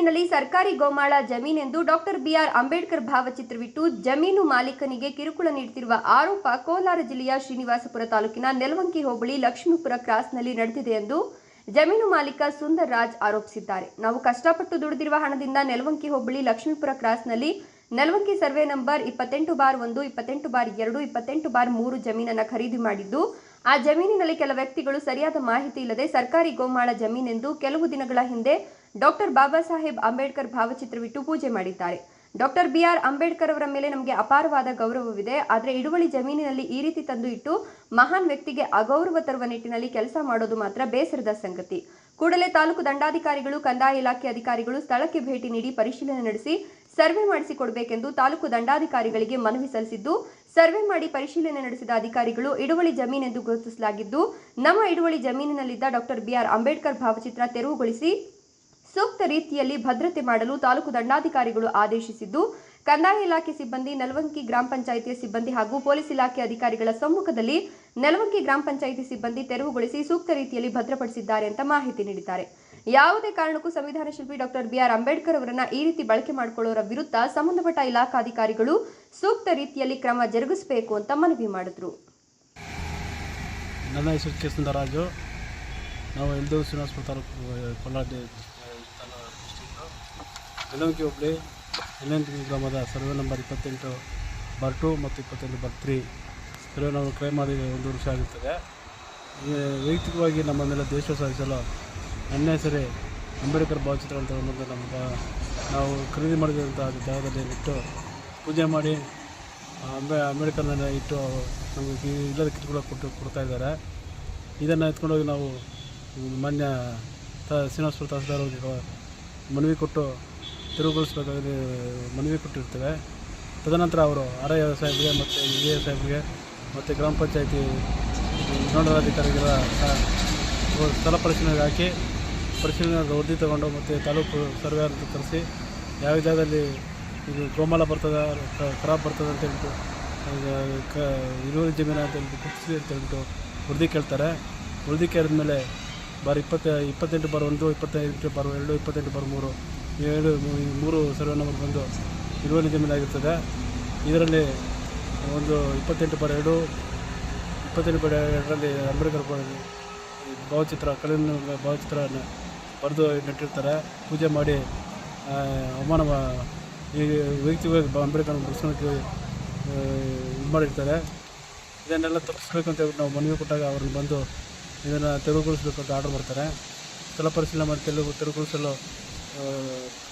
ಸರ್ಕಾರಿ ಗೋಮಾಳ ಜಮೀನೆಂದು ಡಾಕ್ಟರ್ ಬಿಆರ್ ಅಂಬೇಡ್ಕರ್ ಭಾವಚಿತ್ರವಿಟ್ಟು ಜಮೀನು ಮಾಲೀಕನಿಗೆ ಕಿರುಕುಳ ನೀಡುತ್ತಿರುವ ಆರೋಪ ಕೋಲಾರ ಜಿಲ್ಲೆಯ ಶ್ರೀನಿವಾಸಪುರ ತಾಲೂಕಿನ ನೆಲವಂಕಿ ಹೋಬಳಿ ಲಕ್ಷ್ಮೀಪುರ ಕ್ರಾಸ್ನಲ್ಲಿ ನಡೆದಿದೆ ಎಂದು ಜಮೀನು ಮಾಲೀಕ ಸುಂದರ್ ರಾಜ್ ಆರೋಪಿಸಿದ್ದಾರೆ. ನಾವು ಕಷ್ಟಪಟ್ಟು ದುಡಿದಿರುವ ಹಣದಿಂದ ನೆಲವಂಕಿ ಹೋಬಳಿ ಲಕ್ಷ್ಮೀಪುರ ಕ್ರಾಸ್ನಲ್ಲಿ ನೆಲವಂಕಿ ಸರ್ವೆ ನಂಬರ್ ಇಪ್ಪತ್ತೆಂಟು ಬಾರ್ ಒಂದು, ಇಪ್ಪತ್ತೆಂಟು ಬಾರ್ ಎರಡು, ಇಪ್ಪತ್ತೆಂಟು ಬಾರ್ ಮೂರು ಜಮೀನನ್ನು ಖರೀದಿ ಮಾಡಿದ್ದು, ಆ ಜಮೀನಿನಲ್ಲಿ ಕೆಲ ವ್ಯಕ್ತಿಗಳು ಸರಿಯಾದ ಮಾಹಿತಿ ಇಲ್ಲದೆ ಸರ್ಕಾರಿ ಗೋಮಾಳ ಜಮೀನೆಂದು ಕೆಲವು ದಿನಗಳ ಹಿಂದೆ ಡಾಕ್ಟರ್ ಬಾಬಾ ಸಾಹೇಬ್ ಅಂಬೇಡ್ಕರ್ ಭಾವಚಿತ್ರವಿಟ್ಟು ಪೂಜೆ ಮಾಡಿದ್ದಾರೆ. ಡಾಕ್ಟರ್ ಬಿಆರ್ ಅಂಬೇಡ್ಕರ್ ಅವರ ಮೇಲೆ ನಮಗೆ ಅಪಾರವಾದ ಗೌರವವಿದೆ. ಆದರೆ ಇಡುವಳಿ ಜಮೀನಿನಲ್ಲಿ ಈ ರೀತಿ ತಂದು ಇಟ್ಟು ಮಹಾನ್ ವ್ಯಕ್ತಿಗೆ ಅಗೌರವ ತರುವ ನಿಟ್ಟಿನಲ್ಲಿ ಕೆಲಸ ಮಾಡೋದು ಮಾತ್ರ ಬೇಸರದ ಸಂಗತಿ. ಕೂಡಲೇ ತಾಲೂಕು ದಂಡಾಧಿಕಾರಿಗಳು, ಕಂದಾಯ ಇಲಾಖೆ ಅಧಿಕಾರಿಗಳು ಸ್ಥಳಕ್ಕೆ ಭೇಟಿ ನೀಡಿ ಪರಿಶೀಲನೆ ನಡೆಸಿ ಸರ್ವೆ ಮಾಡಿಸಿಕೊಡಬೇಕೆಂದು ತಾಲೂಕು ದಂಡಾಧಿಕಾರಿಗಳಿಗೆ ಮನವಿ ಸಲ್ಲಿಸಿದ್ದು, ಸರ್ವೆ ಮಾಡಿ ಪರಿಶೀಲನೆ ನಡೆಸಿದ ಅಧಿಕಾರಿಗಳು ಇಡುವಳಿ ಜಮೀನೆಂದು ಗುರುತಿಸಲಾಗಿದ್ದು, ನಮ್ಮ ಇಡುವಳಿ ಜಮೀನಿನಲ್ಲಿದ್ದ ಡಾಕ್ಟರ್ ಬಿಆರ್ ಅಂಬೇಡ್ಕರ್ ಭಾವಚಿತ್ರ ತೆರವುಗೊಳಿಸಿ ಸೂಕ್ತ ರೀತಿಯಲ್ಲಿ ಭದ್ರತೆ ಮಾಡಲು ತಾಲೂಕು ದಂಡಾಧಿಕಾರಿಗಳು ಆದೇಶಿಸಿದ್ದು, ಕಂದಾಯ ಇಲಾಖೆ ಸಿಬ್ಬಂದಿ, ನೆಲವಂಕಿ ಗ್ರಾಮ ಪಂಚಾಯಿತಿಯ ಸಿಬ್ಬಂದಿ ಹಾಗೂ ಪೊಲೀಸ್ ಇಲಾಖೆ ಅಧಿಕಾರಿಗಳ ಸಮ್ಮುಖದಲ್ಲಿ ನೆಲವಂಕಿ ಗ್ರಾಮ ಪಂಚಾಯಿತಿ ಸಿಬ್ಬಂದಿ ತೆರವುಗೊಳಿಸಿ ಸೂಕ್ತ ರೀತಿಯಲ್ಲಿ ಭದ್ರಪಡಿಸಿದ್ದಾರೆ ಅಂತ ಮಾಹಿತಿ ನೀಡಿದ್ದಾರೆ. ಯಾವುದೇ ಕಾರಣಕ್ಕೂ ಸಂವಿಧಾನ ಶಿಲ್ಪಿ ಡಾಕ್ಟರ್ ಬಿಆರ್ ಅಂಬೇಡ್ಕರ್ ಅವರನ್ನ ಈ ರೀತಿ ಬಳಕೆ ಮಾಡಿಕೊಳ್ಳೋರ ವಿರುದ್ಧ ಸಂಬಂಧಪಟ್ಟ ಇಲಾಖಾಧಿಕಾರಿಗಳು ಸೂಕ್ತ ರೀತಿಯಲ್ಲಿ ಕ್ರಮ ಜರುಗಿಸಬೇಕು ಅಂತ ಮನವಿ ಮಾಡಿದ್ರು. ನನ್ನ ಹೆಸರು ಕೆ ನಾವು ಎಲ್ದೂರು ಶ್ರೀನಿವಾಸಪುರ ತಾಲೂಕು ಯಲಹಂಕಿ ಹೋಬಳಿ ಯಲಹಂಕಿ ಗ್ರಾಮದ ಸರ್ವೆ ನಂಬರ್ ಇಪ್ಪತ್ತೆಂಟು ಬರ್ ಟು ಮತ್ತು ಇಪ್ಪತ್ತೆಂಟು ಬರ್ ತ್ರೀ ಸರ್ವೆ ನಾವು ಕ್ಲೈಮ್ ಮಾಡಿ ಒಂದು ವರ್ಷ ಆಗಿರ್ತದೆ ಈ ವೈಯಕ್ತಿಕವಾಗಿ ನಮ್ಮ ಮೇಲೆ ದೇಶ ಸಾಧಿಸಲು ನನ್ನ ಹೆಸರೇ ಅಂಬೇಡ್ಕರ್ ಭಾವಚಿತ್ರ ಅಂತ ಒಂದು ನಮ್ಗೆ ನಾವು ಖರೀದಿ ಮಾಡಿದಂಥ ಜಾಗದಲ್ಲಿ ಇಟ್ಟು ಪೂಜೆ ಮಾಡಿ ಅಂಬೇ ಅಂಬೇಡ್ಕರ್ನ ಇಟ್ಟು ನಮಗೆ ಇಲ್ಲದ ಕಿಟ್ಗಳು ಕೊಟ್ಟು ಕೊಡ್ತಾ ಇದ್ದಾರೆ ಇದನ್ನು ಎತ್ಕೊಂಡೋಗಿ ನಾವು ಮಾನ್ಯ ತ ಶ್ರೀನಿವಾಸಪುರ ತಹಸೀಲ್ದಾರ್ ಮನವಿ ಕೊಟ್ಟು ತಿರುಗುಗೊಳಿಸ್ಬೇಕಾಗಿ ಮನವಿ ಕೊಟ್ಟಿರ್ತೇವೆ. ತದನಂತರ ಅವರು ಆರ್ ಐ ಸಾಹೇಬ್ಗೆ ಮತ್ತು ಎ ಸಾಹೇಬ್ಗೆ ಮತ್ತು ಗ್ರಾಮ ಪಂಚಾಯತಿ ನೋಡಲಾಧಿಕಾರಿಗಳ ಸ್ಥಳ ಪರಿಶೀಲನೆಗೆ ಹಾಕಿ ಪರಿಶೀಲನೆ ವರದಿ ತಗೊಂಡು ಮತ್ತು ತಾಲೂಕು ಸರ್ವೇಯರ್ ಕರೆಸಿ ಯಾವ ಜಾಗದಲ್ಲಿ ಇದು ಗೋಮಾಲ ಬರ್ತದೆ ಖರಾಬ್ ಬರ್ತದೆ ಅಂತ ಹೇಳ್ಬಿಟ್ಟು, ಕ ಇಳುವರಿ ಜಮೀನು ಅಂತ ಹೇಳ್ಬಿಟ್ಟು ಕುಸಿದೆ ಅಂತ ಹೇಳ್ಬಿಟ್ಟು ವರದಿ ಕೇಳ್ತಾರೆ. ವರದಿ ಕೇಳಿದ್ಮೇಲೆ ಬಾರ್ ಇಪ್ಪತ್ತ, ಇಪ್ಪತ್ತೆಂಟು ಬಾರ್ ಒಂದು, ಇಪ್ಪತ್ತೈದು ಬಾರ್ ಎರಡು, ಇಪ್ಪತ್ತೆಂಟು ಬಾರ್ ಮೂರು ಎರಡು ಮೂರು ಸರ್ವೆ ನಂಬರ್ ಬಂದು ಇಳುವರಿ ಜಮೀನಾಗಿರ್ತದೆ ಇದರಲ್ಲಿ ಒಂದು ಇಪ್ಪತ್ತೆಂಟು ಬಾರ್ ಎರಡು, ಇಪ್ಪತ್ತೆಂಟು ಬಾರ್ ಎರಡರಲ್ಲಿ ಅಂಬೇಡ್ಕರ್ ಭಾವಚಿತ್ರ, ಕಲ್ಲಿನ ಭಾವಚಿತ್ರವನ್ನು ಬರೆದು ನೆಟ್ಟಿರ್ತಾರೆ. ಪೂಜೆ ಮಾಡಿ ಅವಮಾನ ಈ ವೈಯಕ್ತಿಕವಾಗಿ ಬ- ಅಂಬೇಡ್ಕರ್ ಬಿಡಿಸೋಕ್ಕೆ ಇದು ಮಾಡಿರ್ತಾರೆ. ಇದನ್ನೆಲ್ಲ ತಪ್ಪಿಸ್ಬೇಕಂತ ಹೇಳ್ಬಿಟ್ಟು ನಾವು ಮನವಿ ಕೊಟ್ಟಾಗ ಅವ್ರನ್ನ ಬಂದು ಇದನ್ನು ತೆರವುಗೊಳಿಸ್ಬೇಕು ಅಂತ ಆರ್ಡರ್ ಮಾಡ್ತಾರೆ. ಸ್ಥಳ ಪರಿಶೀಲನೆ ಮಾಡಿ ತೆರವು ತೆರವುಗೊಳಿಸಲು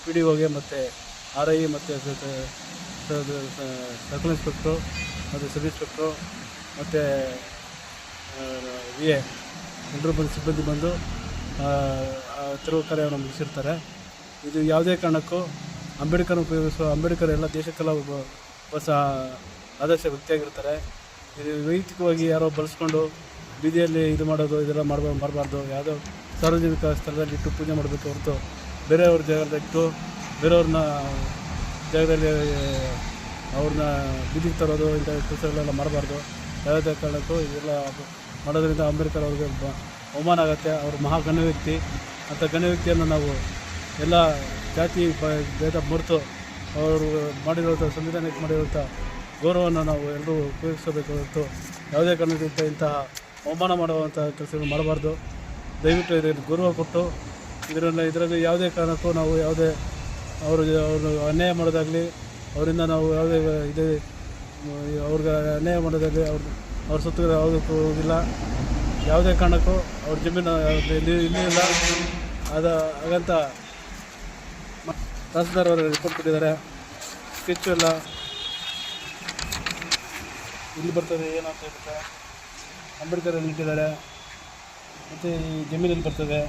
ಪಿ ಡಿ ಒಗೆ ಮತ್ತು ಆರ್ ಐ ಮತ್ತು ಸರ್ಕಲ್ ಇನ್ಸ್ಪೆಕ್ಟ್ರು ಮತ್ತು ಸಬ್ ಇನ್ಸ್ಪೆಕ್ಟ್ರು ಮತ್ತು ವಿ ಎ ಎಲ್ಲರೂ ಬಂದು ಸಿಬ್ಬಂದಿ ಬಂದು ತೆರವು ಕಾರ್ಯವನ್ನು ಮುಗಿಸಿರ್ತಾರೆ. ಇದು ಯಾವುದೇ ಕಾರಣಕ್ಕೂ ಅಂಬೇಡ್ಕರ್ ಉಪಯೋಗಿಸುವ, ಅಂಬೇಡ್ಕರ್ ಎಲ್ಲ ದೇಶಕ್ಕೆಲ್ಲ ಒಬ್ಬ, ಹೊಸ ಆದರ್ಶ ವ್ಯಕ್ತಿಯಾಗಿರ್ತಾರೆ. ಇದು ವೈಯಕ್ತಿಕವಾಗಿ ಯಾರೋ ಬಳಸ್ಕೊಂಡು ಬೀದಿಯಲ್ಲಿ ಇದು ಮಾಡೋದು, ಇದೆಲ್ಲ ಮಾಡಬಾರ್ದು ಮಾಡಬಾರ್ದು, ಯಾವುದೋ ಸಾರ್ವಜನಿಕ ಸ್ಥಳದಲ್ಲಿ ಇಟ್ಟು ಪೂಜೆ ಮಾಡಬೇಕು ಹೊರತು ಬೇರೆಯವ್ರ ಜಾಗದಲ್ಲಿ ಇಟ್ಟು, ಬೇರೆಯವ್ರನ್ನ ಜಾಗದಲ್ಲಿ, ಅವ್ರನ್ನ ಬಿದ್ದಿಗೆ ತರೋದು, ಇಂಥ ಕೆಲಸಗಳೆಲ್ಲ ಮಾಡಬಾರ್ದು. ಯಾವುದೇ ಕಾರಣಕ್ಕೂ ಇದೆಲ್ಲ ಮಾಡೋದ್ರಿಂದ ಅಂಬೇಡ್ಕರ್ ಅವ್ರಿಗೆ ಅವಮಾನ ಆಗುತ್ತೆ. ಅವರು ಮಹಾ ಗಣ್ಯ ವ್ಯಕ್ತಿ. ಅಂಥ ಗಣ್ಯ ವ್ಯಕ್ತಿಯನ್ನು ನಾವು ಎಲ್ಲ ಜಾತಿ ಭೇದ ಮರೆತು ಅವರು ಮಾಡಿರುವಂಥ ಸಂವಿಧಾನಕ್ಕೆ ಮಾಡಿರುವಂಥ ಗೌರವವನ್ನು ನಾವು ಎಲ್ಲರೂ ಉಪಯೋಗಿಸಬೇಕು ಹೊರತು ಯಾವುದೇ ಕಾರಣದಿಂದ ಇಂತಹ ಅವಮಾನ ಮಾಡುವಂಥ ಕೆಲಸಗಳು ಮಾಡಬಾರ್ದು. ದಯವಿಟ್ಟು ಇದಕ್ಕೆ ಗೌರವ ಕೊಟ್ಟು ಇದರಲ್ಲಿ ಇದರಲ್ಲಿ ಯಾವುದೇ ಕಾರಣಕ್ಕೂ ನಾವು ಯಾವುದೇ ಅವರು ಅವರು ಅನ್ಯಾಯ ಮಾಡೋದಾಗಲಿ, ಅವರಿಂದ ನಾವು ಯಾವುದೇ ಇದು, ಅವ್ರಿಗೆ ಅನ್ಯಾಯ ಮಾಡೋದಾಗಲಿ, ಅವ್ರ ಅವ್ರ ಸುತ್ತ ಯಾವುದಕ್ಕೂ ಹೋಗಿಲ್ಲ. ಯಾವುದೇ ಕಾರಣಕ್ಕೂ ಅವ್ರ ಜಮೀನು ಇಲ್ಲಿ, ಇಲ್ಲ ಅದ ಹಾಗಂತ ತಹಸೀಲ್ದಾರ್ ಅವರು ರಿಪೋರ್ಟ್ ಕೊಟ್ಟಿದ್ದಾರೆ. ಸ್ಕೆಚ್ಚು ಎಲ್ಲ ಇಲ್ಲಿ ಬರ್ತದೆ ಏನಂತ ಹೇಳ್ಬಿಟ್ಟು ಅಂಬೇಡ್ಕರ್ ಇಟ್ಟಿದ್ದಾರೆ? ಮತ್ತು ಈ ಜಮೀನಲ್ಲಿ ಬರ್ತದೆ?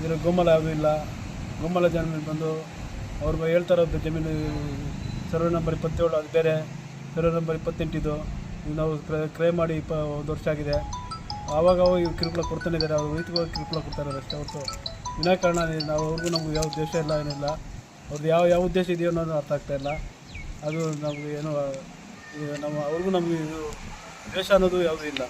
ಇದರ ಗೊಮ್ಮಲ ಯಾವುದೂ ಇಲ್ಲ. ಗೋಮಲ ಜಮೀನು ಬಂದು ಅವ್ರು ಹೇಳ್ತಾರ ಜಮೀನು ಸರ್ವೆ ನಂಬರ್ ಇಪ್ಪತ್ತೇಳು, ಅದು ಬೇರೆ. ಸರ್ವೆ ನಂಬರ್ ಇಪ್ಪತ್ತೆಂಟಿದು. ಇದು ನಾವು ಕ್ರೈ- ಮಾಡಿ ಇಪ್ಪ, ಒಂದು ವರ್ಷ ಆಗಿದೆ. ಆವಾಗ ಅವಾಗ ಇವ್ರು ಕಿರುಕುಳ ಕೊಡ್ತಾನೆ ಇದ್ದಾರೆ. ಅವ್ರು ವೈಯಕ್ತಿಕವಾಗಿ ಕಿರುಕುಳ ಕೊಡ್ತಾರೆ ಅಷ್ಟೇ ಹೊರತು. ವಿನಾಕಾರಣ ನಾವು ಅವ್ರಿಗೂ ನಮ್ಗೆ ಯಾವ ಉದ್ದೇಶ ಇಲ್ಲ, ಏನಿಲ್ಲ. ಅವ್ರದ್ದು ಯಾವ ಯಾವ ಉದ್ದೇಶ ಇದೆಯೋ ಅನ್ನೋದು ಅರ್ಥ ಆಗ್ತಾ ಇಲ್ಲ. ಅದು ನಮಗೆ ಏನು ನಮ್ಮ, ಅವ್ರಿಗೂ ನಮಗೆ ಇದು ದ್ವೇಷ ಅನ್ನೋದು ಯಾವುದೂ ಇಲ್ಲ.